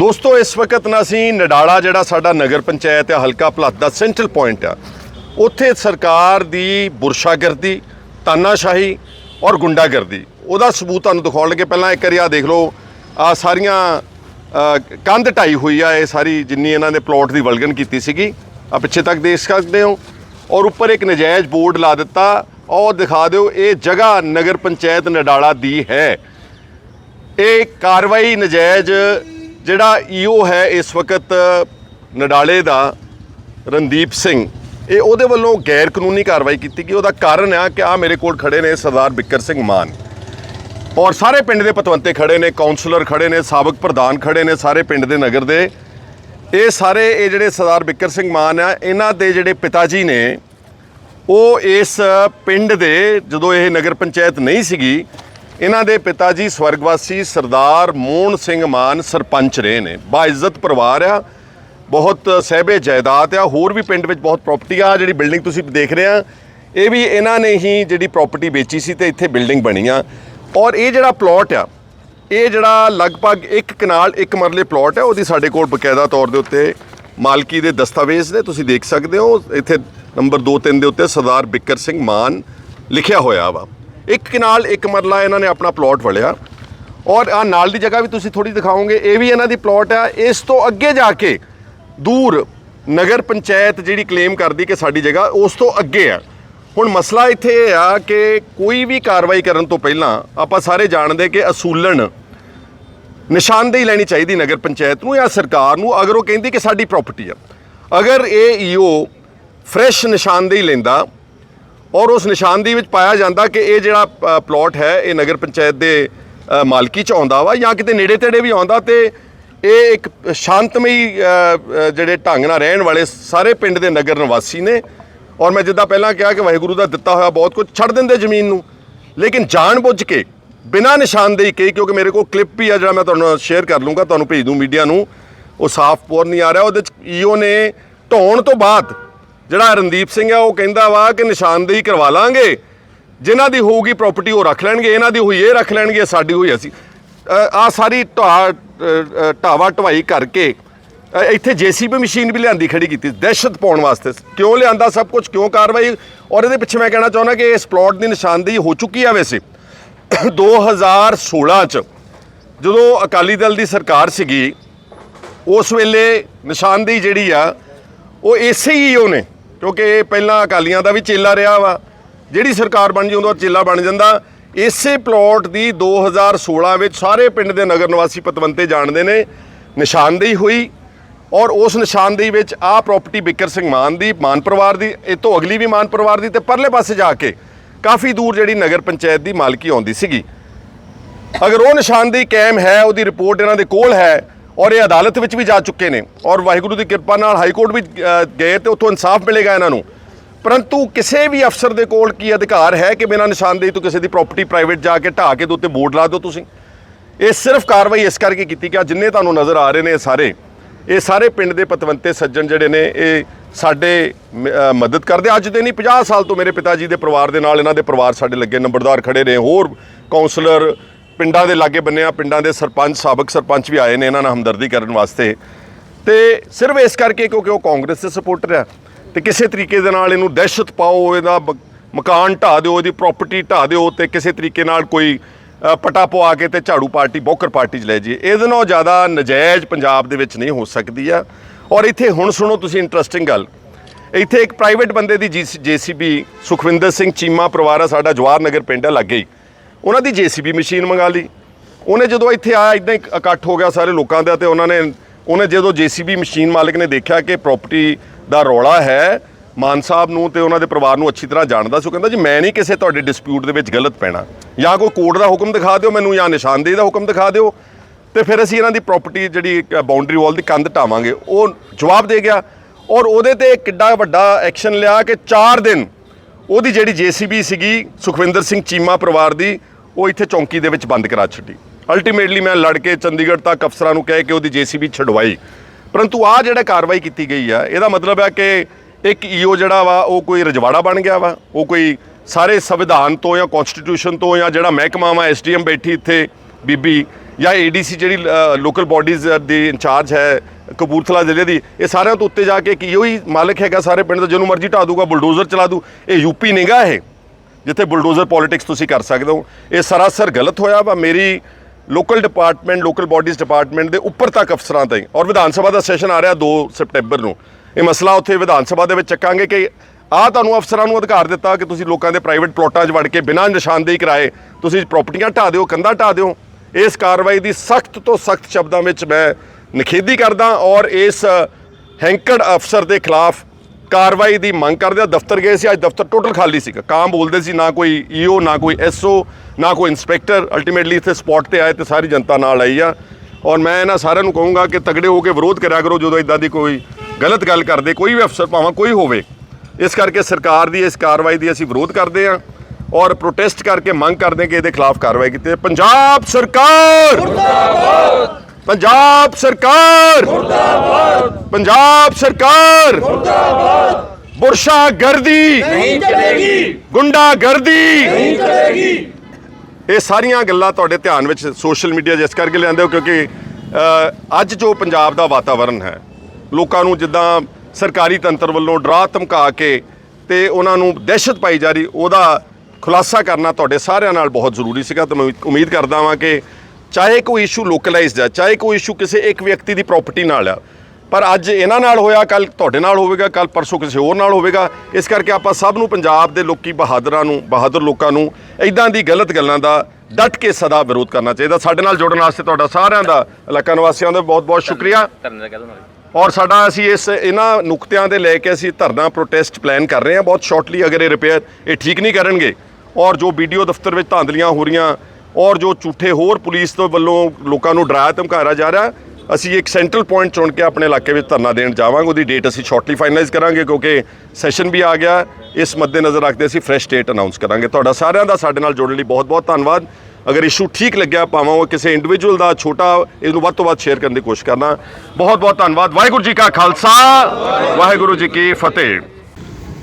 ਦੋਸਤੋ, ਇਸ ਵਕਤ ਨਾ ਅਸੀਂ ਨਡਾਲਾ, ਜਿਹੜਾ ਸਾਡਾ ਨਗਰ ਪੰਚਾਇਤ ਹੈ, ਹਲਕਾ ਭਲੱਤ ਦਾ ਸੈਂਟਰਲ ਪੁਆਇੰਟ ਆ। ਉੱਥੇ ਸਰਕਾਰ ਦੀ ਬੁਰਸ਼ਾਗਰਦੀ, ਤਾਨਾਸ਼ਾਹੀ ਔਰ ਗੁੰਡਾਗਰਦੀ, ਉਹਦਾ ਸਬੂਤ ਤੁਹਾਨੂੰ ਦਿਖਾਉਣ ਲੱਗੇ। ਪਹਿਲਾਂ ਇੱਕ ਵਾਰੀ ਆ ਦੇਖ ਲਓ ਆ ਸਾਰੀਆਂ ਕੰਧ ਢਾਈ ਹੋਈ ਆ, ਇਹ ਸਾਰੀ ਜਿੰਨੀ ਇਹਨਾਂ ਨੇ ਪਲਾਟ ਦੀ ਵਲਗਨ ਕੀਤੀ ਸੀਗੀ। ਆ ਪਿੱਛੇ ਤੱਕ ਦੇਖ ਸਕਦੇ ਹੋ। ਔਰ ਉੱਪਰ ਇੱਕ ਨਜਾਇਜ਼ ਬੋਰਡ ਲਾ ਦਿੱਤਾ। ਔਰ ਦਿਖਾ ਦਿਓ, ਇਹ ਜਗ੍ਹਾ ਨਗਰ ਪੰਚਾਇਤ ਨਡਾਲਾ ਦੀ ਹੈ। ਇਹ ਕਾਰਵਾਈ ਨਜਾਇਜ਼ ਜਿਹੜਾ ਈਓ ਹੈ ਇਸ ਵਕਤ ਨਡਾਲੇ ਦਾ ਰਣਦੀਪ ਸਿੰਘ, ਇਹ ਉਹਦੇ ਵੱਲੋਂ ਗੈਰ ਕਾਨੂੰਨੀ ਕਾਰਵਾਈ ਕੀਤੀ ਗਈ। ਉਹਦਾ ਕਾਰਨ ਆ ਕਿ ਆ ਮੇਰੇ ਕੋਲ ਖੜੇ ਨੇ ਸਰਦਾਰ ਬਿੱਕਰ ਸਿੰਘ ਮਾਨ। ਔਰ ਸਾਰੇ ਪਿੰਡ ਦੇ ਪਤਵੰਤੇ ਖੜੇ ਨੇ ਕਾਉਂਸਲਰ ਖੜੇ ਨੇ, ਸਾਬਕ ਪ੍ਰਧਾਨ ਖੜੇ ਨੇ ਸਾਰੇ ਪਿੰਡ ਦੇ ਨਗਰ ਦੇ। ਇਹ ਸਾਰੇ, ਇਹ ਜਿਹੜੇ ਸਰਦਾਰ ਬਿੱਕਰ ਸਿੰਘ ਮਾਨ ਆ, ਇਹਨਾਂ ਦੇ ਜਿਹੜੇ ਪਿਤਾ ਜੀ ਨੇ, ਉਹ ਇਸ ਪਿੰਡ ਦੇ, ਜਦੋਂ ਇਹ ਨਗਰ ਪੰਚਾਇਤ ਨਹੀਂ ਸੀਗੀ ਇਹਨਾਂ ਦੇ ਪਿਤਾ ਜੀ ਸਵਰਗਵਾਸੀ ਸਰਦਾਰ ਮੋਹਨ ਸਿੰਘ ਮਾਨ ਸਰਪੰਚ ਰਹੇ ਨੇ। ਬਾਇਜ਼ਤ ਪਰਿਵਾਰ ਆ, ਬਹੁਤ ਸਹਿਬੇ ਜਾਇਦਾਦ ਆ, ਹੋਰ ਵੀ ਪਿੰਡ ਵਿੱਚ ਬਹੁਤ ਪ੍ਰਾਪਰਟੀ ਆ, ਜਿਹੜੀ ਬਿਲਡਿੰਗ ਤੁਸੀਂ ਦੇਖ ਰਹੇ ਆ, ਇਹ ਵੀ ਇਹਨਾਂ ਨੇ ਹੀ ਜਿਹੜੀ ਪ੍ਰਾਪਰਟੀ ਵੇਚੀ ਸੀ ਤੇ ਇੱਥੇ ਬਿਲਡਿੰਗ ਬਣੀ ਆ। ਔਰ ਇਹ ਜਿਹੜਾ ਪਲਾਟ ਆ, ਇਹ ਜਿਹੜਾ ਲਗਭਗ ਇੱਕ ਕਨਾਲ ਇੱਕ ਮਰਲੇ ਪਲਾਟ ਹੈ ਉਹਦੀ ਸਾਡੇ ਕੋਲ ਬਕਾਇਦਾ ਤੌਰ ਦੇ ਉੱਤੇ ਮਾਲਕੀ ਦੇ ਦਸਤਾਵੇਜ਼ ਨੇ, ਤੁਸੀਂ ਦੇਖ ਸਕਦੇ ਹੋ, ਇੱਥੇ ਨੰਬਰ 2-3 ਦੇ ਉੱਤੇ ਸਰਦਾਰ ਬਿੱਕਰ ਸਿੰਘ ਮਾਨ ਲਿਖਿਆ ਹੋਇਆ ਵਾ। ਇੱਕ ਕਨਾਲ, ਇੱਕ ਮਰਲਾ ਇਹਨਾਂ ਨੇ ਆਪਣਾ ਪਲਾਟ ਵਲਿਆ ਔਰ ਆ ਨਾਲ ਦੀ ਜਗ੍ਹਾ ਵੀ ਤੁਸੀਂ ਥੋੜੀ ਦਿਖਾਓਗੇ, ਇਹ ਵੀ ਇਹਨਾਂ ਦੀ ਪਲਾਟ ਆ। ਇਸ ਤੋਂ ਅੱਗੇ ਜਾ ਕੇ ਦੂਰ ਨਗਰ ਪੰਚਾਇਤ ਜਿਹੜੀ ਕਲੇਮ ਕਰਦੀ ਕਿ ਸਾਡੀ ਜਗ੍ਹਾ, ਉਸ ਤੋਂ ਅੱਗੇ ਆ। ਹੁਣ ਮਸਲਾ ਇੱਥੇ ਇਹ ਆ ਕਿ ਕੋਈ ਵੀ ਕਾਰਵਾਈ ਕਰਨ ਤੋਂ ਪਹਿਲਾਂ ਆਪਾਂ ਸਾਰੇ ਜਾਣਦੇ ਕਿ ਅਸੂਲਣ ਨਿਸ਼ਾਨਦੇਹੀ ਲੈਣੀ ਚਾਹੀਦੀ ਨਗਰ ਪੰਚਾਇਤ ਨੂੰ ਜਾਂ ਸਰਕਾਰ ਨੂੰ, ਅਗਰ ਉਹ ਕਹਿੰਦੀ ਕਿ ਸਾਡੀ ਪ੍ਰਾਪਰਟੀ ਆ। ਅਗਰ ਇਹ ਈਓ ਫਰੈਸ਼ ਨਿਸ਼ਾਨਦੇਹੀ ਲੈਂਦਾ ਔਰ ਉਸ ਨਿਸ਼ਾਨਦੇਹੀ ਵਿੱਚ ਪਾਇਆ ਜਾਂਦਾ ਕਿ ਇਹ ਜਿਹੜਾ ਅ, ਪਲਾਟ ਹੈ ਇਹ ਨਗਰ ਪੰਚਾਇਤ ਦੇ ਮਾਲਕੀ ਚ ਆਉਂਦਾ ਵਾ ਜਾਂ ਕਿਤੇ ਨੇੜੇ ਤੇੜੇ ਵੀ ਆਉਂਦਾ ਤੇ ਇਹ ਇੱਕ ਸ਼ਾਂਤਮਈ ਜਿਹੜੇ ਢੰਗ ਨਾਲ ਰਹਿਣ ਵਾਲੇ ਸਾਰੇ ਪਿੰਡ ਦੇ ਨਗਰ ਨਿਵਾਸੀ ਨੇ। ਔਰ ਮੈਂ ਜਿੱਦਾਂ ਪਹਿਲਾਂ ਕਿਹਾ ਕਿ ਵਾਹਿਗੁਰੂ ਦਾ ਦਿੱਤਾ ਹੋਇਆ ਬਹੁਤ ਕੁਝ ਛੱਡ ਦਿੰਦੇ ਜ਼ਮੀਨ ਨੂੰ। ਲੇਕਿਨ ਜਾਣਬੁੱਝ ਕੇ ਬਿਨਾਂ ਨਿਸ਼ਾਨਦੇਹੀ ਕੇ ਕਿਉਂਕਿ ਮੇਰੇ ਕੋਲ ਕਲਿੱਪ ਵੀ ਆ ਜਿਹੜਾ ਮੈਂ ਤੁਹਾਨੂੰ ਸ਼ੇਅਰ ਕਰ ਲੂੰਗਾ ਤੁਹਾਨੂੰ ਭੇਜ ਦੂੰ ਮੀਡੀਆ ਨੂੰ ਉਹ ਸਾਫ਼ ਪੋਰ ਨਹੀਂ ਆ ਰਿਹਾ। ਉਹਦੇ ਚ ਈਓ ਨੇ ਢੋਣ ਤੋਂ ਬਾਅਦ ਜਿਹੜਾ ਰਣਦੀਪ ਸਿੰਘ ਆ ਉਹ ਕਹਿੰਦਾ ਵਾ ਕਿ ਨਿਸ਼ਾਨਦੇਹੀ ਕਰਵਾ ਲਾਂਗੇ। ਜਿਨ੍ਹਾਂ ਦੀ ਹੋਊਗੀ ਪ੍ਰਾਪਰਟੀ ਉਹ ਰੱਖ ਲੈਣਗੇ ਇਹਨਾਂ ਦੀ ਹੋਈ ਇਹ ਰੱਖ ਲੈਣਗੇ ਸਾਡੀ ਹੋਈ ਅਸੀਂ। ਆ ਸਾਰੀ ਢਾ ਢਾਵਾ ਢਵਾਈ ਕਰਕੇ ਅ, ਇੱਥੇ ਜੀਸੀਬੀ ਮਸ਼ੀਨ ਵੀ ਲਿਆਂਦੀ ਖੜੀ ਕੀਤੀ। ਦਹਿਸ਼ਤ ਪਾਉਣ ਵਾਸਤੇ। ਕਿਉਂ ਲਿਆਂਦਾ ਸਭ ਕੁਝ ਕਿਉਂ ਕਾਰਵਾਈ? ਔਰ ਇਹਦੇ ਪਿੱਛੇ ਮੈਂ ਕਹਿਣਾ ਚਾਹੁੰਦਾ ਕਿ ਇਸ ਪਲਾਟ ਦੀ ਨਿਸ਼ਾਨਦੇਹੀ ਹੋ ਚੁੱਕੀ ਆ ਵੈਸੇ। 2016 ਚ ਜਦੋਂ ਅਕਾਲੀ ਦਲ ਦੀ ਸਰਕਾਰ ਸੀਗੀ ਉਸ ਵੇਲੇ ਨਿਸ਼ਾਨਦੇਹੀ ਜਿਹੜੀ ਆ ਉਹ ਇਸੇ ਹੀ ਉਹਨੇ ਕਿਉਂਕਿ ਇਹ ਪਹਿਲਾਂ ਅਕਾਲੀਆਂ ਦਾ ਵੀ ਚੇਲਾ ਰਿਹਾ ਵਾ। ਜਿਹੜੀ ਸਰਕਾਰ ਬਣ ਜਾਂਦੀ ਉਹਦਾ ਚੇਲਾ ਬਣ ਜਾਂਦਾ। ਇਸੇ ਪਲਾਟ ਦੀ 2016 ਵਿੱਚ ਸਾਰੇ ਪਿੰਡ ਦੇ ਨਗਰ ਨਿਵਾਸੀ ਪਤਵੰਤੇ ਜਾਣਦੇ ਨੇ, ਨਿਸ਼ਾਨਦੇਹੀ ਹੋਈ। ਔਰ ਉਸ ਨਿਸ਼ਾਨਦੇਹੀ ਵਿੱਚ ਆਹ ਪ੍ਰਾਪਰਟੀ ਬਿਕਰ ਸਿੰਘ ਮਾਨ ਦੀ, ਮਾਨ ਪਰਿਵਾਰ ਦੀ, ਇਹ ਤੋਂ ਅਗਲੀ ਵੀ ਮਾਨ ਪਰਿਵਾਰ ਦੀ ਤੇ ਪਰਲੇ ਪਾਸੇ ਜਾ ਕੇ ਕਾਫੀ ਦੂਰ ਜਿਹੜੀ ਨਗਰ ਪੰਚਾਇਤ ਦੀ ਮਾਲਕੀ ਆਉਂਦੀ ਸੀਗੀ। ਅਗਰ ਉਹ ਨਿਸ਼ਾਨਦੇਹੀ ਕਾਇਮ ਹੈ, ਉਹਦੀ ਰਿਪੋਰਟ ਇਹਨਾਂ ਦੇ ਕੋਲ ਹੈ ਔਰ ਇਹ ਅਦਾਲਤ ਵਿੱਚ ਵੀ ਜਾ ਚੁੱਕੇ ਨੇ। ਔਰ ਵਾਹਿਗੁਰੂ ਦੀ ਕਿਰਪਾ ਨਾਲ ਹਾਈ ਕੋਰਟ ਵੀ ਗਏ ਤੇ ਉੱਥੋਂ ਇਨਸਾਫ ਮਿਲੇਗਾ ਇਹਨਾਂ ਨੂੰ। ਪਰੰਤੂ ਕਿਸੇ ਵੀ ਅਫਸਰ ਦੇ ਕੋਲ ਕੀ ਅਧਿਕਾਰ ਹੈ ਕਿ ਬਿਨਾਂ ਨਿਸ਼ਾਨਦੇਹੀ ਤੋਂ ਕਿਸੇ ਦੀ ਪ੍ਰਾਪਰਟੀ ਪ੍ਰਾਈਵੇਟ ਜਾ ਕੇ ਢਾਹ ਕੇ ਦੇ ਉੱਤੇ ਬੋਰਡ ਲਾ ਦਿਓ ਤੁਸੀਂ? ਇਹ ਸਿਰਫ ਕਾਰਵਾਈ ਇਸ ਕਰਕੇ ਕੀਤੀ ਕਿ ਜਿੰਨੇ ਤੁਹਾਨੂੰ ਨਜ਼ਰ ਆ ਰਹੇ ਨੇ ਇਹ ਸਾਰੇ ਇਹ ਸਾਰੇ ਪਿੰਡ ਦੇ ਪਤਵੰਤੇ ਸੱਜਣ ਜਿਹੜੇ ਨੇ, ਇਹ ਸਾਡੇ ਮ- ਮਦਦ ਕਰਦੇ। ਅੱਜ ਦੇ ਨਹੀਂ 50 ਸਾਲ ਤੋਂ ਮੇਰੇ ਪਿਤਾ ਜੀ ਦੇ ਪਰਿਵਾਰ ਦੇ ਨਾਲ ਇਹਨਾਂ ਦੇ ਪਰਿਵਾਰ ਸਾਡੇ ਲੱਗੇ, ਨੰਬਰਦਾਰ ਖੜੇ ਨੇ। ਹੋਰ ਕਾਉਂਸਲਰ ਪਿੰਡਾਂ ਦੇ ਲਾਗੇ ਬੰਨਿਆ ਪਿੰਡਾਂ ਦੇ ਸਰਪੰਚ, ਸਾਬਕ ਸਰਪੰਚ ਵੀ ਆਏ ਨੇ ਇਹਨਾਂ ਨਾਲ ਹਮਦਰਦੀ ਕਰਨ ਵਾਸਤੇ। ਤੇ ਸਿਰਫ ਇਸ ਕਰਕੇ ਕਿਉਂਕਿ ਉਹ ਕਾਂਗਰਸ ਦੇ ਸਪੋਰਟਰ ਆ, ਤੇ ਕਿਸੇ ਤਰੀਕੇ ਦੇ ਨਾਲ ਇਹਨੂੰ ਦਹਿਸ਼ਤ ਪਾਓ, ਇਹਦਾ ਮਕਾਨ ਢਾਹ ਦਿਓ, ਇਹਦੀ ਪ੍ਰਾਪਰਟੀ ਢਾਹ ਦਿਓ, ਤੇ ਕਿਸੇ ਤਰੀਕੇ ਨਾਲ ਕੋਈ ਪਟਾ ਪਵਾ ਕੇ ਤੇ ਝਾੜੂ ਪਾਰਟੀ, ਬੋਕਰ ਪਾਰਟੀ 'ਚ ਲੈ ਜਾਈਏ। ਇਹਦੇ ਨਾਲੋਂ ਜ਼ਿਆਦਾ ਨਜਾਇਜ਼ ਪੰਜਾਬ ਦੇ ਵਿੱਚ ਨਹੀਂ ਹੋ ਸਕਦੀ ਆ। ਔਰ ਇੱਥੇ ਹੁਣ ਸੁਣੋ ਤੁਸੀਂ ਇੰਟਰਸਟਿੰਗ ਗੱਲ। ਇੱਥੇ ਇੱਕ ਪ੍ਰਾਈਵੇਟ ਬੰਦੇ ਦੀ ਜੀਸੀਬੀ ਸੁਖਵਿੰਦਰ ਸਿੰਘ ਚੀਮਾ ਪਰਿਵਾਰ ਆ, ਸਾਡਾ ਜਵਾਹਰ ਨਗਰ ਪਿੰਡ ਆ, ਲੱਗੇ ਹੀ। ਉਹਨਾਂ ਦੀ ਜੀਸੀਬੀ ਮਸ਼ੀਨ ਮੰਗਾ ਲਈ। ਉਹਨੇ ਜਦੋਂ ਇੱਥੇ ਆਇਆ, ਇਦਾਂ ਹੀ ਇਕੱਠ ਹੋ ਗਿਆ ਸਾਰੇ ਲੋਕਾਂ ਦਾ ਤੇ ਉਹਨਾਂ ਨੇ, ਉਹਨੇ ਜਦੋਂ ਜੀਸੀਬੀ ਮਸ਼ੀਨ ਮਾਲਕ ਨੇ ਦੇਖਿਆ ਕਿ ਪ੍ਰਾਪਰਟੀ ਦਾ ਰੌਲਾ ਹੈ, ਮਾਨ ਸਾਹਿਬ ਨੂੰ ਤੇ ਉਹਨਾਂ ਦੇ ਪਰਿਵਾਰ ਨੂੰ ਅੱਛੀ ਤਰ੍ਹਾਂ ਜਾਣਦਾ ਸੀ, ਉਹ ਕਹਿੰਦਾ ਜੀ, ਮੈਂ ਨਹੀਂ ਕਿਸੇ ਤੁਹਾਡੇ ਡਿਸਪਿਊਟ ਦੇ ਵਿੱਚ ਗਲਤ ਪੈਣਾ। ਜਾਂ ਕੋਈ ਕੋਰਟ ਦਾ ਹੁਕਮ ਦਿਖਾ ਦਿਓ ਮੈਨੂੰ, ਜਾਂ ਨਿਸ਼ਾਨਦੇਹੀ ਦਾ ਹੁਕਮ ਦਿਖਾ ਦਿਓ। ਤੇ ਫਿਰ ਅਸੀਂ ਇਹਨਾਂ ਦੀ ਪ੍ਰਾਪਰਟੀ ਜਿਹੜੀ ਬਾਉਂਡਰੀ ਵਾਲ ਦੀ ਕੰਧ ਢਾਵਾਂਗੇ। ਉਹ ਜਵਾਬ ਦੇ ਗਿਆ ਔਰ ਉਹਦੇ ਤੇ ਕਿੱਡਾ ਵੱਡਾ ਐਕਸ਼ਨ ਲਿਆ ਕਿ 4 ਦਿਨ ਉਹਦੀ ਜਿਹੜੀ ਜੀਸੀਬੀ ਸੀਗੀ ਸੁਖਵਿੰਦਰ ਸਿੰਘ ਚੀਮਾ ਪਰਿਵਾਰ ਦੀ ਉਹ ਇੱਥੇ ਚੌਂਕੀ ਦੇ ਵਿੱਚ ਬੰਦ ਕਰਾ ਛੱਡੀ। ਅਲਟੀਮੇਟਲੀ ਮੈਂ ਲੜ ਕੇ ਚੰਡੀਗੜ੍ਹ ਤੱਕ ਅਫਸਰਾਂ ਨੂੰ ਕਹਿ ਕੇ ਉਹਦੀ ਜੀਸੀਬੀ ਛਡਵਾਈ। ਪਰੰਤੂ ਆ ਜਿਹੜਾ ਕਾਰਵਾਈ ਕੀਤੀ ਗਈ ਆ, ਇਹਦਾ ਮਤਲਬ ਹੈ ਕਿ ਇੱਕ ਈਓ ਜਿਹੜਾ ਵਾ, ਉਹ ਕੋਈ ਰਜਵਾੜਾ ਬਣ ਗਿਆ ਵਾ, ਉਹ ਕੋਈ ਸਾਰੇ ਸੰਵਿਧਾਨ ਤੋਂ ਜਾਂ ਕਨਸਟੀਟਿਊਸ਼ਨ ਤੋਂ ਜਾਂ ਜਿਹੜਾ ਮਹਿਕਮਾ ਵਾ ਐਸਡੀਐਮ ਬੈਠੀ ਇੱਥੇ ਬੀਬੀ ਜਾਂ ਏਡੀਸੀ ਜਿਹੜੀ ਲੋਕਲ ਬਾਡੀਜ਼ ਦੀ ਇੰਚਾਰਜ ਹੈ, ਕਪੂਰਥਲਾ ਜ਼ਿਲ੍ਹੇ ਦੀ, ਇਹ ਸਾਰਿਆਂ ਤੋਂ ਉੱਤੇ ਜਾ ਕੇ ਕੀ ਹੀ ਮਾਲਕ ਹੈਗਾ ਸਾਰੇ ਪਿੰਡ ਦਾ, ਜਿਹਨੂੰ ਮਰਜ਼ੀ ਢਾ ਦੂਗਾ, ਬੁਲਡੋਜ਼ਰ ਚਲਾ ਦੂ। ਇਹ ਯੂਪੀ ਨਿਗਾ ਇਹ ਜਿੱਥੇ ਬੁਲਡੋਜ਼ਰ ਪੋਲਿਟਿਕਸ ਤੁਸੀਂ ਕਰ ਸਕਦੇ ਹੋ। ਇਹ ਸਰਾਸਰ ਗਲਤ ਹੋਇਆ ਵਾ। ਮੇਰੀ local department, local bodies department ਦੇ ਉੱਪਰ ਤੱਕ ਅਫਸਰਾਂ ਤਾਈਂ। ਔਰ ਵਿਧਾਨ ਸਭਾ ਦਾ ਸੈਸ਼ਨ ਆ ਰਿਹਾ 2 ਸਪਟੈਂਬਰ ਨੂੰ। ਇਹ ਮਸਲਾ ਉੱਥੇ ਵਿਧਾਨ ਸਭਾ ਦੇ ਵਿੱਚ ਚੱਕਾਂਗੇ ਕਿ ਆ ਤੁਹਾਨੂੰ ਅਫਸਰਾਂ ਨੂੰ ਅਧਿਕਾਰ ਦਿੱਤਾ ਕਿ ਤੁਸੀਂ ਲੋਕਾਂ ਦੇ ਪ੍ਰਾਈਵੇਟ ਪਲੋਟਾਂ 'ਚ ਵੜ ਕੇ ਬਿਨਾਂ ਨਿਸ਼ਾਨਦੇਹੀ ਕਰਾਏ ਤੁਸੀਂ ਪ੍ਰਾਪਰਟੀਆਂ ਢਾ ਦਿਓ, ਕੰਧਾਂ ਢਾ ਦਿਓ। ਇਸ ਕਾਰਵਾਈ ਦੀ ਸਖਤ ਤੋਂ ਸਖਤ ਸ਼ਬਦਾਂ ਵਿੱਚ ਮੈਂ ਨਿਖੇਧੀ ਕਰਦਾ ਔਰ ਇਸ ਹੈਂਕੜ ਅਫਸਰ ਦੇ ਖਿਲਾਫ ਕਾਰਵਾਈ ਦੀ ਮੰਗ ਕਰਦੇ ਆ। ਦਫ਼ਤਰ ਗਏ ਸੀ, ਅੱਜ ਦਫ਼ਤਰ ਟੋਟਲ ਖਾਲੀ ਸੀਗਾ ਕਾਮ ਬੋਲਦੇ ਸੀ, ਨਾ ਕੋਈ ਈਓ, ਨਾ ਕੋਈ ਐਸਓ, ਨਾ ਕੋਈ ਇਨਸਪੈਕਟਰ ਅਲਟੀਮੇਟਲੀ ਇੱਥੇ ਸਪੌਟ ਤੇ ਆਏ ਤੇ ਸਾਰੀ ਜਨਤਾ ਨਾਲ ਆਈ ਆ। ਔਰ ਮੈਂ ਇਹਨਾਂ ਸਾਰਿਆਂ ਨੂੰ ਕਹੂੰਗਾ ਕਿ ਤਗੜੇ ਹੋ ਕੇ ਵਿਰੋਧ ਕਰਿਆ ਕਰੋ, ਜਦੋਂ ਇਦਾਂ ਦੀ ਕੋਈ ਗਲਤ ਗੱਲ ਕਰਦੇ, ਕੋਈ ਵੀ ਅਫਸਰ ਭਾਵੇਂ ਕੋਈ ਹੋਵੇ। ਇਸ ਕਰਕੇ ਸਰਕਾਰ ਦੀ, ਇਸ ਕਾਰਵਾਈ ਦੀ ਅਸੀਂ ਵਿਰੋਧ ਕਰਦੇ ਹਾਂ ਔਰ ਪ੍ਰੋਟੈਸਟ ਕਰਕੇ ਮੰਗ ਕਰਦੇ ਹਾਂ ਕਿ ਇਹਦੇ ਖਿਲਾਫ ਕਾਰਵਾਈ ਕੀਤੀ ਪੰਜਾਬ ਸਰਕਾਰ! ਪੰਜਾਬ ਸਰਕਾਰ। ਮੁਰਦਾਬਾਦ। ਪੰਜਾਬ ਸਰਕਾਰ। ਮੁਰਦਾਬਾਦ। ਬੁਰਸ਼ਾ ਗਰਦੀ ਨਹੀਂ ਚਲੇਗੀ। ਗੁੰਡਾ ਗਰਦੀ ਨਹੀਂ ਚਲੇਗੀ। ਇਹ ਸਾਰੀਆਂ ਗੱਲਾਂ ਤੁਹਾਡੇ ਧਿਆਨ ਵਿੱਚ ਸੋਸ਼ਲ ਮੀਡੀਆ ਜਿਸ ਕਰਕੇ ਲਿਆਂਦੇ ਹੋ ਕਿਉਂਕਿ ਅੱਜ ਜੋ ਪੰਜਾਬ ਦਾ ਵਾਤਾਵਰਣ ਹੈ ਲੋਕਾਂ ਨੂੰ ਜਿੱਦਾਂ ਸਰਕਾਰੀ ਤੰਤਰ ਵੱਲੋਂ ਡਰਾ ਧਮਕਾ ਕੇ ਤੇ ਉਹਨਾਂ ਨੂੰ ਦਹਿਸ਼ਤ ਪਾਈ ਜਾ ਰਹੀ ਉਹਦਾ ਖੁਲਾਸਾ ਕਰਨਾ ਤੁਹਾਡੇ ਸਾਰਿਆਂ ਨਾਲ ਬਹੁਤ ਜ਼ਰੂਰੀ ਸੀਗਾ ਤੇ ਮੈਂ ਉਮੀਦ ਕਰਦਾ ਹਾਂ ਕਿ ਚਾਹੇ ਕੋਈ ਇਸ਼ੂ ਲੋਕਲਾਈਜ਼ਡ ਆ, ਚਾਹੇ ਕੋਈ ਇਸ਼ੂ ਕਿਸੇ ਇੱਕ ਵਿਅਕਤੀ ਦੀ ਪ੍ਰਾਪਰਟੀ ਨਾਲ ਆ, ਪਰ ਅੱਜ ਇਹਨਾਂ ਨਾਲ ਹੋਇਆ ਕੱਲ ਤੁਹਾਡੇ ਨਾਲ ਹੋਵੇਗਾ ਕੱਲ ਪਰਸੋਂ ਕਿਸੇ ਹੋਰ ਨਾਲ ਹੋਵੇਗਾ, ਇਸ ਕਰਕੇ ਆਪਾਂ ਸਭ ਨੂੰ ਪੰਜਾਬ ਦੇ ਲੋਕੀ ਬਹਾਦਰਾਂ ਨੂੰ, ਬਹਾਦਰ ਲੋਕਾਂ ਨੂੰ ਇਦਾਂ ਦੀ ਗਲਤ ਗੱਲਾਂ ਦਾ ਡਟ ਕੇ ਸਦਾ ਵਿਰੋਧ ਕਰਨਾ ਚਾਹੀਦਾ। ਸਾਡੇ ਨਾਲ ਜੁੜਨ ਵਾਸਤੇ ਤੁਹਾਡਾ ਸਾਰਿਆਂ ਦਾ, ਇਲਾਕਾ ਨਿਵਾਸੀਆਂ ਦਾ ਬਹੁਤ ਬਹੁਤ ਸ਼ੁਕਰੀਆ। ਔਰ ਸਾਡਾ ਅਸੀਂ ਇਸ ਇਹਨਾਂ ਨੁਕਤਿਆਂ ਦੇ ਲੈ ਕੇ ਅਸੀਂ ਧਰਨਾ ਪ੍ਰੋਟੈਸਟ ਪਲਾਨ ਕਰ ਰਹੇ ਹਾਂ। ਬਹੁਤ ਸ਼ਾਰਟਲੀ ਅਗਰ ਇਹ ਰਿਪੇਅਰ ਇਹ ਠੀਕ ਨਹੀਂ ਕਰਨਗੇ। ਔਰ ਜੋ ਵੀਡੀਓ ਦਫ਼ਤਰ ਵਿੱਚ ਧਾਂਦਲੀਆਂ ਹੋ ਰਹੀਆਂ ਔਰ ਜੋ ਝੂਠੇ ਹੋਰ ਪੁਲਿਸ ਤੋਂ ਵੱਲੋਂ ਲੋਕਾਂ ਨੂੰ ਡਰਾਇਆ ਧਮਕਾਇਆ ਜਾ ਰਿਹਾ, ਅਸੀਂ ਇੱਕ ਸੈਂਟਰਲ ਪੁਆਇੰਟ ਚੁਣ ਕੇ ਆਪਣੇ ਇਲਾਕੇ ਵਿੱਚ ਧਰਨਾ ਦੇਣ ਜਾਵਾਂਗੇ, ਉਹਦੀ ਡੇਟ ਅਸੀਂ ਸ਼ਾਰਟਲੀ ਫਾਈਨਲਾਈਜ਼ ਕਰਾਂਗੇ ਕਿਉਂਕਿ ਸੈਸ਼ਨ ਵੀ ਆ ਗਿਆ, ਇਸ ਮੱਦੇ ਨਜ਼ਰ ਰੱਖਦੇ ਅਸੀਂ ਫਰੈਸ਼ ਡੇਟ ਅਨਾਉਂਸ ਕਰਾਂਗੇ। ਤੁਹਾਡਾ ਸਾਰਿਆਂ ਦਾ ਸਾਡੇ ਨਾਲ ਜੁੜਨ ਲਈ ਬਹੁਤ ਬਹੁਤ ਧੰਨਵਾਦ। ਅਗਰ ਇਸ਼ੂ ਠੀਕ ਲੱਗਿਆ, ਭਾਵੇਂ ਉਹ ਕਿਸੇ ਇੰਡੀਵਿਜੂਅਲ ਦਾ, ਛੋਟਾ, ਇਹਨੂੰ ਵੱਧ ਤੋਂ ਵੱਧ ਸ਼ੇਅਰ ਕਰਨ ਦੀ ਕੋਸ਼ਿਸ਼ ਕਰਨਾ। ਬਹੁਤ ਬਹੁਤ ਧੰਨਵਾਦ। ਵਾਹਿਗੁਰੂ ਜੀ ਕਾ ਖਾਲਸਾ, ਵਾਹਿਗੁਰੂ ਜੀ ਕੀ ਫਤਿਹ।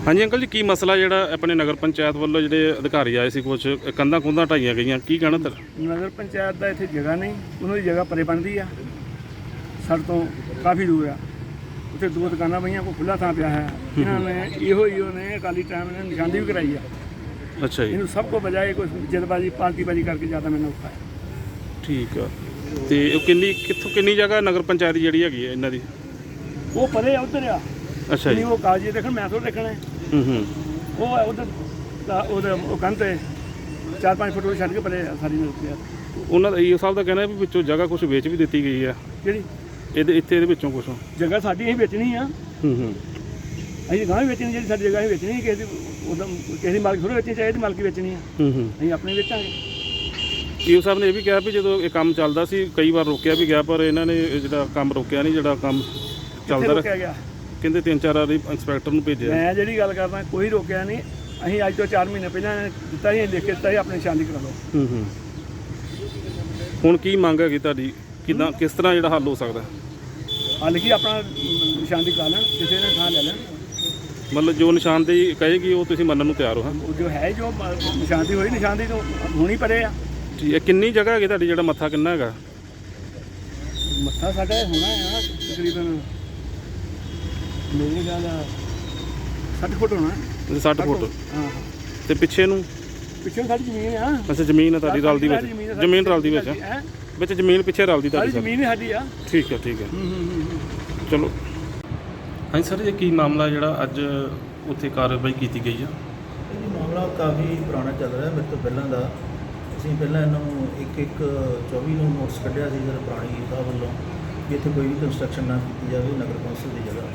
ਹਾਂਜੀ ਅੰਕਲ ਜੀ ਕੀ ਮਸਲਾ ਜਿਹੜਾ ਆਪਣੇ ਨਗਰ ਪੰਚਾਇਤ ਵੱਲੋਂ ਜਿਹੜੇ ਅਧਿਕਾਰੀ ਆਏ ਸੀ ਕੁਝ ਕੰਧਾਂ ਕੁੰਧਾਂ ਢਾਈਆਂ ਗਈਆਂ ਕੀ ਕਹਿਣਾ ਤੇਰਾ? ਨਗਰ ਪੰਚਾਇਤ ਦਾ ਇੱਥੇ ਜਗ੍ਹਾ ਨਹੀਂ ਉਹਨਾਂ ਦੀ ਜਗ੍ਹਾ ਪਰੇ ਬਣਦੀ ਆ। ਸੜ ਤੋਂ ਕਾਫੀ ਦੂਰ ਆ। ਉੱਥੇ ਦੋ ਦੁਕਾਨਾਂ ਪਈਆਂ ਕੋਈ ਖੁੱਲਾ ਥਾਂ ਪਿਆ ਹੈ। ਇਹਨਾਂ ਨੇ ਇਹੋ ਹੀ ਉਹਨੇ ਅਕਾਲੀ ਟਾਈਮ ਨੇ ਨਿਸ਼ਾਨਦੀ ਵੀ ਕਰਾਈ ਆ। ਅੱਛਾ ਜੀ। ਇਹਨੂੰ ਸਭ ਤੋਂ ਬਜਾਏ ਕੋਈ ਜਲਬਾਜ਼ੀ ਪਾਰਟੀਬਾਜ਼ੀ ਕਰਕੇ ਜ਼ਿਆਦਾ ਮੈਨੂੰ ਔਖਾ ਹੈ। ਠੀਕ ਆ। ਤੇ ਉਹ ਕਿੰਨੀ ਕਿੱਥੋਂ ਕਿੰਨੀ ਜਗ੍ਹਾ ਨਗਰ ਪੰਚਾਇਤ ਜਿਹੜੀ ਹੈਗੀ ਹੈ ਇਹਨਾਂ ਦੀ? ਉਹ ਪਰੇ ਆ ਉੱਧਰ ਆ। ਅੱਛਾ ਜੀ। ਨਹੀਂ ਉਹ ਕਾਗਜ਼ੀ ਦੇਖਣ ਮੈਂ ਥੋੜਾ ਦੇਖਣਾ। ਹੈ। ਹੂੰ ਹੂੰ ਉਹ ਉਧਰ ਉਹਦੇ ਉਹ ਕੰਧ ਤੇ 4-5 ਫੁੱਟ ਉਹ ਛੱਡ ਕੇ ਪਰੇ ਆ ਸਾਰੀ ਨਗਰ ਉਹਨਾਂ ਦਾ ਇਹ ਸਾਹਿਬ ਦਾ ਕਹਿਣਾ ਹੈ ਵੀ ਵਿੱਚੋਂ ਜਗ੍ਹਾ ਕੁਝ ਵੇਚ ਵੀ ਦਿੱਤੀ ਗਈ ਆ। ਜਿਹੜੀ ਇਹਦੇ ਇੱਥੇ ਇਹਦੇ ਵਿੱਚੋਂ ਕੁਝ ਜਗ੍ਹਾ ਸਾਡੀ ਅਸੀਂ ਵੇਚਣੀ ਆ। ਹੂੰ ਹੂੰ ਅਸੀਂ ਗਾਂ ਵੀ ਵੇਚਣੀ ਜਿਹੜੀ ਸਾਡੀ ਜਗ੍ਹਾ ਅਸੀਂ ਵੇਚਣੀ ਕਿਸੇ ਦੀ ਉਹਦਾ ਕਿਸੇ ਦੀ ਮਾਲਕ ਥੋੜੀ ਵੇਚਣੀ ਚਾਹੀਦੀ ਮਾਲਕੀ ਵੇਚਣੀ ਆ। ਹੂੰ ਹੂੰ ਅਸੀਂ ਆਪਣੇ ਵੇਚਾਂਗੇ। ਈਓ ਸਾਹਿਬ ਨੇ ਇਹ ਵੀ ਕਿਹਾ ਵੀ ਜਦੋਂ ਇਹ ਕੰਮ ਚੱਲਦਾ ਸੀ ਕਈ ਵਾਰ ਰੋਕਿਆ ਵੀ ਗਿਆ ਪਰ ਇਹਨਾਂ ਨੇ ਜਿਹੜਾ ਕੰਮ ਰੋਕਿਆ ਨਹੀਂ ਜਿਹੜਾ ਕੰਮ ਚੱਲਦਾ ਰਿਹਾ। ਗਿਆ? ਕਹਿੰਦੇ ਤਿੰਨ ਚਾਰ ਵਾਰੀ ਇੰਸਪੈਕਟਰ ਨੂੰ ਭੇਜਿਆ। ਮੈਂ ਜਿਹੜੀ ਗੱਲ ਕਰਦਾ ਕੋਈ ਰੋਕਿਆ ਨਹੀਂ। ਅਸੀਂ ਅੱਜ ਤੋਂ 4 ਮਹੀਨੇ ਪਹਿਲਾਂ ਦਿੱਤਾ ਸੀ ਲਿਖ ਕੇ ਦਿੱਤਾ ਸੀ ਆਪਣੇ ਸ਼ਾਂਤੀ ਕਰਾ ਲਓ। ਹੂੰ ਹੂੰ। ਹੁਣ ਕੀ ਮੰਗ ਹੈਗੀ ਤੁਹਾਡੀ? ਕਿਦਾਂ ਕਿਸ ਤਰ੍ਹਾਂ ਜਿਹੜਾ ਹੱਲ ਹੋ ਸਕਦਾ? ਆ ਲਿਖੀ ਆਪਣਾ ਨਿਸ਼ਾਨਦੀ ਕਰਾ ਲੈਣ ਕਿਸੇ ਨੇ ਥਾਂ ਲੈ ਲੈਣ। ਮਤਲਬ ਜੋ ਨਿਸ਼ਾਨਦੇਹੀ ਕਹੇਗੀ ਉਹ ਤੁਸੀਂ ਮੰਨਣ ਨੂੰ ਤਿਆਰ ਹੋ ਹਾਂ? ਉਹ ਜੋ ਹੈ ਜੋ ਨਿਸ਼ਾਨਦੀ ਹੋਈ ਨਿਸ਼ਾਨਦੀ ਤੋਂ ਹੋਣੀ ਪਰੇ ਆ। ਠੀਕ ਹੈ ਕਿੰਨੀ ਜਗ੍ਹਾ ਹੈਗੀ ਤੁਹਾਡੀ ਜਿਹੜਾ ਮੱਥਾ ਕਿੰਨਾ ਹੈਗਾ? ਮੱਥਾ ਸਾਡਾ ਹੋਣਾ ਹੈ ਤਕਰੀਬਨ ਮੇਰੇ ਖਿਆਲ ਨਾਲ 60 ਫੁੱਟ ਹੋਣਾ। 60 ਫੁੱਟ। ਹਾਂ ਤੇ ਪਿੱਛੇ ਨੂੰ? ਪਿੱਛੇ ਸਾਡੀ ਜ਼ਮੀਨ ਆ। ਅੱਛਾ ਜ਼ਮੀਨ ਹੈ ਤੁਹਾਡੀ ਰਲਦੀ ਵਿੱਚ। ਜ਼ਮੀਨ ਰਲਦੀ ਵਿੱਚ? ਵਿੱਚ ਜ਼ਮੀਨ ਪਿੱਛੇ ਰਲਦੀ ਤੁਹਾਡੀ ਜ਼ਮੀਨ ਹੀ ਸਾਡੀ ਆ। ਠੀਕ ਹੈ ਠੀਕ ਹੈ ਹੂੰ ਹੂੰ ਹੂੰ ਹੂੰ। ਚਲੋ। ਹਾਂਜੀ ਸਰ ਇਹ ਕੀ ਮਾਮਲਾ ਜਿਹੜਾ ਅੱਜ ਉੱਥੇ ਕਾਰਵਾਈ ਕੀਤੀ ਗਈ ਆ? ਇਹ ਮਾਮਲਾ ਕਾਫੀ ਪੁਰਾਣਾ ਚੱਲ ਰਿਹਾ ਮੇਰੇ ਤੋਂ ਪਹਿਲਾਂ ਦਾ। ਅਸੀਂ ਪਹਿਲਾਂ ਇਹਨਾਂ ਨੂੰ ਇੱਕ ਇੱਕ 24 ਨੂੰ ਨੋਟਿਸ ਕੱਢਿਆ ਸੀ ਜਦ ਪੁਰਾਣੀ ਸਾਹਿਬ ਵੱਲੋਂ ਇੱਥੇ ਕੋਈ ਵੀ ਕੰਸਟਰਕਸ਼ਨ ਨਾ ਕੀਤੀ ਜਾਵੇ ਨਗਰ ਕੌਂਸਲ ਦੀ ਜਗ੍ਹਾ।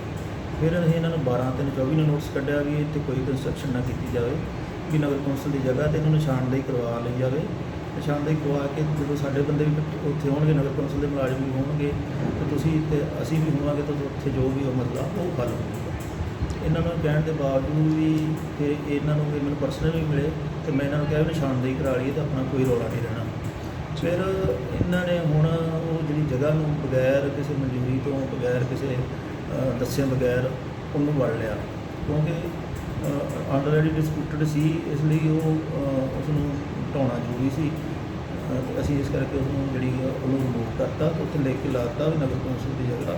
ਫਿਰ ਅਸੀਂ ਇਹਨਾਂ ਨੂੰ 12 ਤੇ 24 ਨੂੰ ਨੋਟਿਸ ਕੱਢਿਆ ਵੀ ਇੱਥੇ ਕੋਈ ਕੰਸਟਰਕਸ਼ਨ ਨਾ ਕੀਤੀ ਜਾਵੇ, ਵੀ ਨਗਰ ਕੌਂਸਲ ਦੀ ਜਗ੍ਹਾ ਤੇ ਇਹਨੂੰ ਨਿਸ਼ਾਨਦੇਹੀ ਕਰਵਾ ਲਈ ਜਾਵੇ। ਨਿਸ਼ਾਨਦੇਹੀ ਕਰਵਾ ਕੇ ਜਦੋਂ ਸਾਡੇ ਬੰਦੇ ਵੀ ਉੱਥੇ ਹੋਣਗੇ ਨਗਰ ਕੌਂਸਲ ਦੇ ਮੁਲਾਜ਼ਮ ਵੀ ਹੋਣਗੇ, ਤੇ ਤੁਸੀਂ ਤੇ ਅਸੀਂ ਵੀ ਹੋਵਾਂਗੇ ਤਾਂ ਉੱਥੇ ਜੋ ਵੀ ਉਹ ਮਸਲਾ, ਉਹ ਹੱਲ ਹੋਊਗਾ। ਇਹਨਾਂ ਨੂੰ ਕਹਿਣ ਦੇ ਬਾਵਜੂਦ ਵੀ ਫਿਰ ਇਹਨਾਂ ਨੂੰ ਵੀ ਮੈਨੂੰ ਵੀ ਮਿਲੇ, ਤੇ ਮੈਂ ਇਹਨਾਂ ਨੂੰ ਕਿਹਾ ਵੀ ਨਿਸ਼ਾਨਦੇਹੀ ਕਰਾ ਲਈਏ ਤਾਂ ਆਪਣਾ ਕੋਈ ਰੌਲਾ ਨਹੀਂ ਰਹਿਣਾ। ਫਿਰ ਇਹਨਾਂ ਨੇ ਹੁਣ ਉਹ ਜਿਹੜੀ ਜਗ੍ਹਾ ਨੂੰ ਬਗੈਰ ਕਿਸੇ ਮਨਜ਼ੂਰੀ ਤੋਂ, ਬਗੈਰ ਕਿਸੇ ਦੱਸੇ ਬਗੈਰ ਉਹਨੂੰ ਵੜ ਲਿਆ। ਕਿਉਂਕਿ ਆਲਰੇਡੀ ਡਿਸਪਿਊਟਡ ਸੀ ਇਸ ਲਈ ਉਹ ਉਸ ਨੂੰ ਢਾਉਣਾ ਜ਼ਰੂਰੀ ਸੀ। ਤੇ ਅਸੀਂ ਇਸ ਕਰਕੇ ਉਹਨੂੰ ਜਿਹੜੀ ਆ ਉਹਨੂੰ ਰਿਮੂਵ ਕਰਤਾ ਉੱਥੇ ਲਿਖ ਕੇ ਲਾਤਾ ਵੀ ਨਗਰ ਕੌਂਸਲ ਦੀ ਜਗ੍ਹਾ।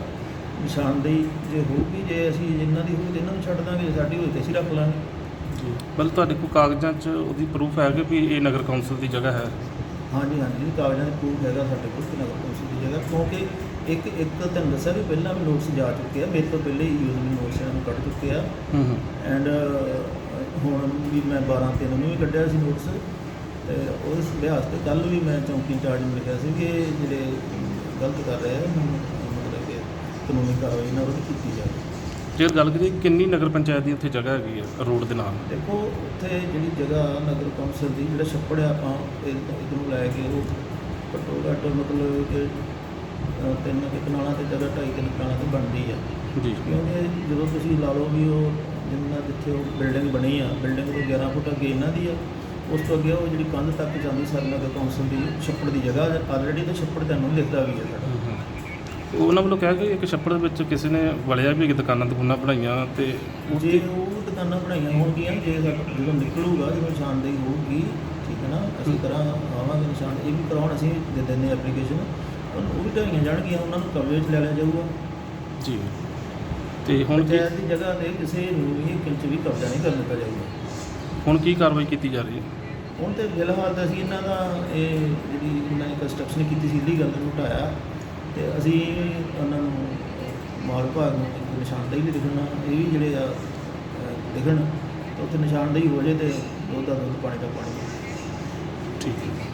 ਨਿਸ਼ਾਨਦੇਹੀ ਜੇ ਹੋਊਗੀ ਜੇ ਅਸੀਂ ਜਿਨ੍ਹਾਂ ਦੀ ਹੋਊਗੀ ਤੇ ਇਹਨਾਂ ਨੂੰ ਛੱਡ ਦਾਂਗੇ ਸਾਡੀ ਹੋਈ ਤੇ ਅਸੀਂ ਰੱਖ ਲਾਂਗੇ। ਬਲ ਤੁਹਾਡੇ ਕੋਲ ਕਾਗਜ਼ਾਂ 'ਚ ਉਹਦੀ ਪ੍ਰੂਫ ਹੈ ਕਿ ਵੀ ਇਹ ਨਗਰ ਕੌਂਸਲ ਦੀ ਜਗ੍ਹਾ ਹੈ? ਹਾਂਜੀ ਹਾਂਜੀ। ਕਾਗਜ਼ਾਂ ਦੇ ਪ੍ਰੂਫ ਹੈਗਾ ਸਾਡੇ ਕੋਲ ਕਿ ਨਗਰ ਕੌਂਸਲ ਦੀ ਜਗ੍ਹਾ। ਕਿਉਂਕਿ ਇੱਕ ਇੱਕ ਤੁਹਾਨੂੰ ਦੱਸਿਆ ਵੀ ਪਹਿਲਾਂ ਵੀ ਨੋਟਿਸ ਜਾ ਚੁੱਕੇ ਆ ਮੇਰੇ ਤੋਂ ਪਹਿਲੇ ਹੀ ਯੂਜ਼ ਵੀ ਨੋਟਿਸ ਇਹਨਾਂ ਨੂੰ ਕੱਢ ਚੁੱਕੇ ਆ। ਹੂੰ ਹੂੰ। ਐਂਡ ਹੁਣ ਵੀ ਮੈਂ 12 ਤਿੰਨ ਨੂੰ ਵੀ ਕੱਢਿਆ ਸੀ ਨੋਟਿਸ ਤੇ ਉਸ ਲਿਹਾਜ਼ ਤੇ ਕੱਲ ਵੀ ਮੈਂ ਚੌਂਕੀ ਇੰਚਾਰਜ ਨੂੰ ਲਿਖਿਆ ਸੀ ਕਿ ਇਹ ਜਿਹੜੇ ਗਲਤ ਕਰ ਰਹੇ ਆ ਨੂੰ ਮਤਲਬ ਕਿ ਕਾਨੂੰਨੀ ਕਾਰਵਾਈ ਨਾਲ ਉਹ ਕੀਤੀ ਜਾਵੇ। ਜੇ ਗੱਲ ਕਰੀਏ ਕਿੰਨੀ ਨਗਰ ਪੰਚਾਇਤ ਦੀ ਉੱਥੇ ਜਗ੍ਹਾ ਹੈਗੀ ਹੈ ਰੋਡ ਦੇ ਨਾਲ? ਦੇਖੋ ਉੱਥੇ ਜਿਹੜੀ ਜਗ੍ਹਾ ਨਗਰ ਕੌਂਸਲ ਦੀ ਜਿਹੜਾ ਛੱਪੜ ਆ ਆਪਾਂ ਇਹ ਨੂੰ ਲੈ ਕੇ ਉਹ ਘੱਟੋ ਘੱਟ ਮਤਲਬ ਕਿ ਤਿੰਨ ਕੁ ਕਨਾਲਾਂ ਤੇ ਜਗ੍ਹਾ ਢਾਈ ਤਿੰਨ ਕਨਾਲਾਂ ਤੇ ਬਣਦੀ ਆ। ਜੀ। ਕਿਉਂਕਿ ਜਦੋਂ ਤੁਸੀਂ ਲਾ ਲਓ ਵੀ ਉਹ ਜਿੰਨਾ ਜਿੱਥੇ ਉਹ ਬਿਲਡਿੰਗ ਬਣੀ ਆ ਬਿਲਡਿੰਗ ਤੋਂ 11 ਫੁੱਟ ਅੱਗੇ ਇਹਨਾਂ ਦੀ ਆ ਉਸ ਤੋਂ ਅੱਗੇ ਉਹ ਜਿਹੜੀ ਕੰਧ ਤੱਕ ਜਾਂਦੀ ਸਰ ਨਗਰ ਕੌਂਸਲ ਦੀ ਛੱਪੜ ਦੀ ਜਗ੍ਹਾ ਆਲਰੇਡੀ ਤੇ ਛੱਪੜ ਤੁਹਾਨੂੰ ਲਿਖਦਾ ਵੀ ਹੈ ਸਾਡਾ। ਉਹਨਾਂ ਵੱਲੋਂ ਕਿਹਾ ਕਿ ਇੱਕ ਛੱਪੜ ਦੇ ਵਿੱਚ ਕਿਸੇ ਨੇ ਵਲਿਆ ਵੀ ਕਿ ਦੁਕਾਨਾਂ ਦੁਕਾਨਾਂ ਬਣਾਈਆਂ ਤੇ ਜੇ ਉਹ ਦੁਕਾਨਾਂ ਬਣਾਈਆਂ ਹੋਣਗੀਆਂ ਜੇ ਸਾਡਾ ਜਦੋਂ ਨਿਕਲੂਗਾ ਜਦੋਂ ਨਿਸ਼ਾਨਦੇਹੀ ਹੋਊਗੀ ਠੀਕ ਹੈ ਨਾ ਅਸੀਂ ਕਰਾਂ ਆਵਾਂਗੇ ਨਿਸ਼ਾਨ। ਇਹ ਵੀ ਕਰਾਉਣ ਅਸੀਂ ਦੇ ਦਿੰਦੇ ਐਪਲੀਕੇਸ਼ਨ ਉਹ ਵੀ ਢਾਈਆਂ ਜਾਣਗੀਆਂ ਉਹਨਾਂ ਨੂੰ ਕਵਰੇਜ 'ਚ ਲੈ ਲਿਆ ਜਾਊਗਾ। ਜੀ। ਤੇ ਹੁਣ ਕੀ ਪੰਚਾਇਤ ਦੀ ਜਗ੍ਹਾ ਤੇ ਕਿਸੇ ਨੂੰ ਵੀ ਇੱਕ ਇੰਚ ਵੀ ਕਬਜ਼ਾ ਨਹੀਂ ਕਰਨ ਦਿੱਤਾ ਜਾਊਗਾ। ਹੁਣ ਕੀ ਕਾਰਵਾਈ ਕੀਤੀ ਜਾ ਰਹੀ ਹੈ? ਹੁਣ ਤੇ ਫਿਲਹਾਲ ਤਾਂ ਅਸੀਂ ਇਹਨਾਂ ਦਾ ਇਹ ਜਿਹੜੀ ਇਹਨਾਂ ਨੇ ਕੰਸਟਰਕਸ਼ਨ ਕੀਤੀ ਸੀ ਲੀਗਲ ਨੂੰ ਹਟਾਇਆ। ਤੇ ਅਸੀਂ ਉਹਨਾਂ ਨੂੰ ਮਾਲ ਵਿਭਾਗ ਨੂੰ ਇੱਕ ਨਿਸ਼ਾਨਦੇਹੀ ਲਈ ਲਿਖਣਾ ਇਹ ਵੀ ਜਿਹੜੇ ਆ ਅਹ, ਲਿਖਣ ਤੇ ਉੱਥੇ ਨਿਸ਼ਾਨਦੇਹੀ ਹੋ ਜੇ ਤੇ ਦੁੱਧ ਦਾ ਦੁੱਧ ਪਾਣੀ ਦਾ ਪਾਣੀ। ਠੀਕ ਹੈ।